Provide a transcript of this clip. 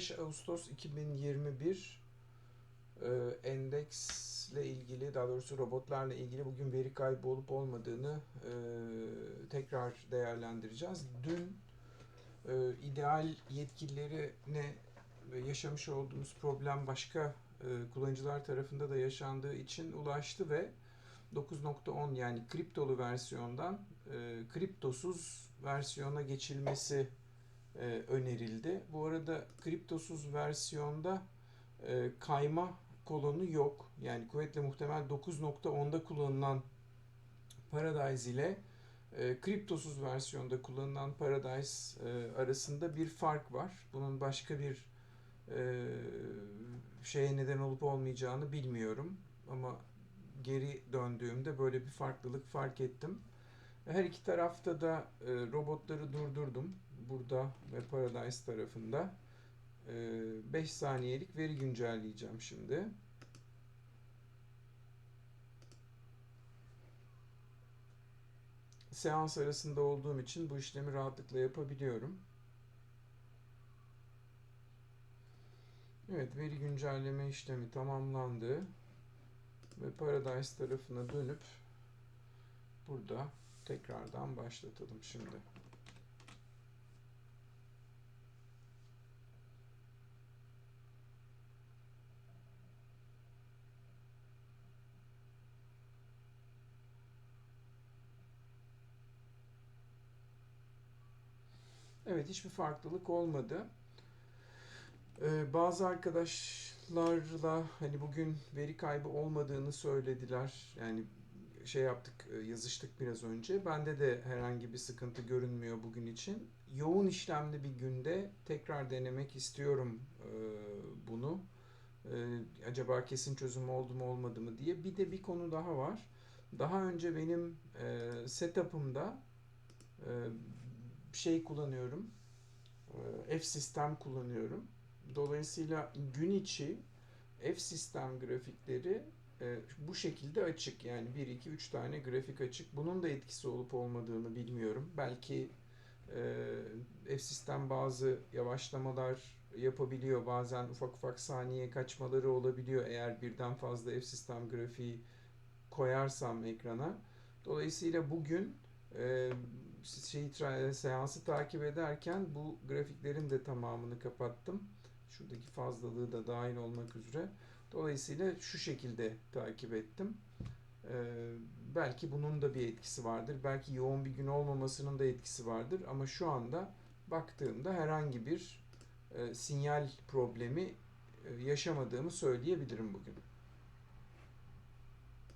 5 Ağustos 2021 e, endeksle ilgili daha doğrusu robotlarla ilgili bugün veri kaybı olup olmadığını e, tekrar değerlendireceğiz. Dün e, ideal yetkililerine yaşamış olduğumuz problem başka e, kullanıcılar tarafında da yaşandığı için ulaştı ve 9.10 yani kriptolu versiyondan e, kriptosuz versiyona geçilmesi e, önerildi. Bu arada kriptosuz versiyonda e, kayma kolonu yok. Yani kuvvetle muhtemel 9.10'da kullanılan Paradise ile e, kriptosuz versiyonda kullanılan Paradise e, arasında bir fark var. Bunun başka bir e, şeye neden olup olmayacağını bilmiyorum. Ama geri döndüğümde böyle bir farklılık fark ettim. Her iki tarafta da e, robotları durdurdum. Burada ve Paradise tarafında. 5 saniyelik veri güncelleyeceğim şimdi. Seans arasında olduğum için bu işlemi rahatlıkla yapabiliyorum. Evet, veri güncelleme işlemi tamamlandı. Ve Paradise tarafına dönüp burada tekrardan başlatalım şimdi. Evet hiçbir farklılık olmadı. Ee, bazı arkadaşlarla hani bugün veri kaybı olmadığını söylediler. Yani şey yaptık, e, yazıştık biraz önce. Bende de herhangi bir sıkıntı görünmüyor bugün için. Yoğun işlemli bir günde tekrar denemek istiyorum e, bunu. E, acaba kesin çözüm oldu mu olmadı mı diye. Bir de bir konu daha var. Daha önce benim setup'ımda şey kullanıyorum. E, F-Sistem kullanıyorum. Dolayısıyla gün içi F-Sistem grafikleri e, bu şekilde açık. Yani 1, 2, 3 tane grafik açık. Bunun da etkisi olup olmadığını bilmiyorum. Belki e, F-Sistem bazı yavaşlamalar yapabiliyor. Bazen ufak ufak saniye kaçmaları olabiliyor eğer birden fazla F-Sistem grafiği koyarsam ekrana. Dolayısıyla bugün e, şeyi seansı takip ederken bu grafiklerin de tamamını kapattım. Şuradaki fazlalığı da dahil olmak üzere. Dolayısıyla şu şekilde takip ettim. Ee, belki bunun da bir etkisi vardır. Belki yoğun bir gün olmamasının da etkisi vardır. Ama şu anda baktığımda herhangi bir e, sinyal problemi e, yaşamadığımı söyleyebilirim bugün.